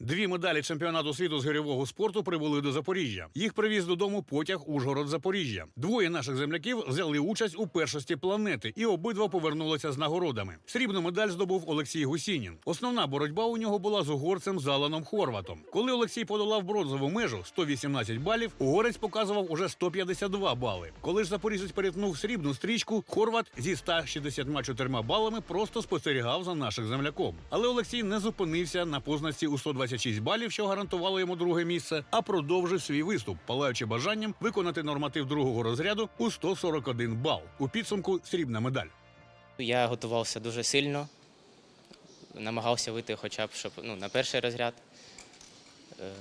Дві медалі чемпіонату світу з гирьового спорту прибули до Запоріжжя. Їх привіз додому потяг Ужгород Запоріжжя. Двоє наших земляків взяли участь у першості планети і обидва повернулися з нагородами. Срібну медаль здобув Олексій Гусінін. Основна боротьба у нього була з угорцем Заланом Хорватом. Коли Олексій подолав бронзову межу 118 балів, угорець показував уже 152 бали. Коли ж запоріжець перетнув срібну стрічку, Хорват зі 164 балами просто спостерігав за наших земляком. Але Олексій не зупинився на позначці у 126 балів, що гарантувало йому друге місце, а продовжив свій виступ, палаючи бажанням виконати норматив другого розряду у 141 бал. У підсумку срібна медаль. Я готувався дуже сильно, намагався вийти хоча б щоб, ну, на перший розряд. Е,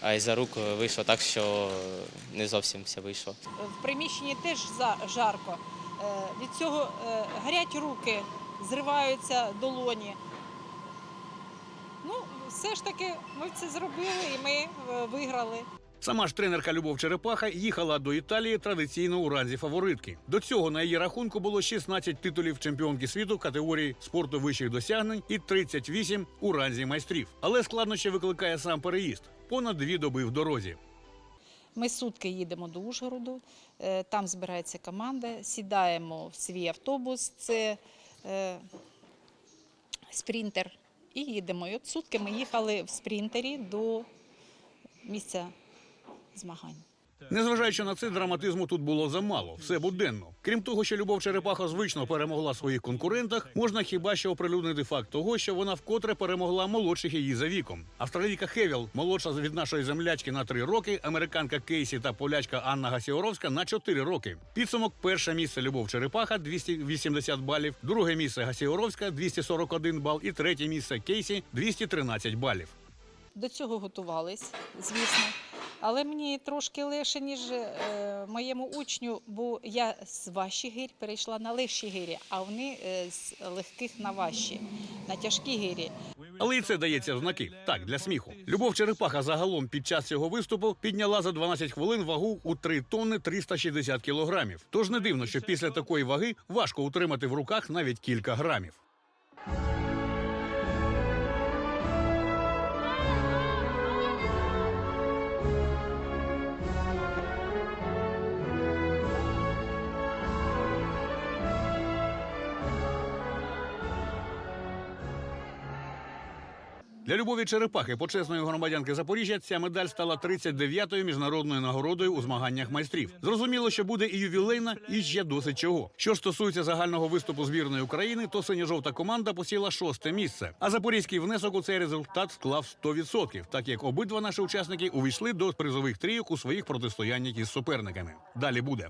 А із за рук вийшло так, що не зовсім все вийшло. В приміщенні теж жарко. Е, Від цього е, гарять руки, зриваються долоні. Ну, все ж таки, ми це зробили і ми е, виграли. Сама ж тренерка Любов Черепаха їхала до Італії традиційно у ранзі фаворитки. До цього на її рахунку було 16 титулів чемпіонки світу категорії спорту вищих досягнень і 38 у ранзі майстрів. Але складнощі викликає сам переїзд. Понад дві доби в дорозі. Ми сутки їдемо до Ужгороду, е, там збирається команда, сідаємо в свій автобус, це е, спринтер, і їдемо. І от сутки ми їхали в спринтері до місця змагань. Незважаючи на це, драматизму тут було замало, все буденно. Крім того, що Любов Черепаха звично перемогла своїх конкурентах, можна хіба що оприлюднити факт того, що вона вкотре перемогла молодших її за віком. Австралійка Хевіл, молодша від нашої землячки на 3 роки, американка Кейсі та полячка Анна Гасіоровська на 4 роки. Підсумок перше місце Любов Черепаха 280 балів, друге місце Гасіоровська 241 бал і третє місце Кейсі 213 балів. До цього готувались, звісно. Але мені трошки легше, ніж е, моєму учню, бо я з важчих гирь перейшла на легші гирі, а вони е, з легких на важчі, на тяжкі гирі. Але і це дається знаки. Так, для сміху. Любов Черепаха загалом під час цього виступу підняла за 12 хвилин вагу у 3 тонни 360 кілограмів. Тож не дивно, що після такої ваги важко утримати в руках навіть кілька грамів. Для Любові Черепахи, почесної громадянки Запоріжжя, ця медаль стала 39-ю міжнародною нагородою у змаганнях майстрів. Зрозуміло, що буде і ювілейна, і ще досить чого. Що стосується загального виступу збірної України, то синьо-жовта команда посіла шосте місце. А запорізький внесок у цей результат склав 100%, так як обидва наші учасники увійшли до призових трійок у своїх протистояннях із суперниками. Далі буде.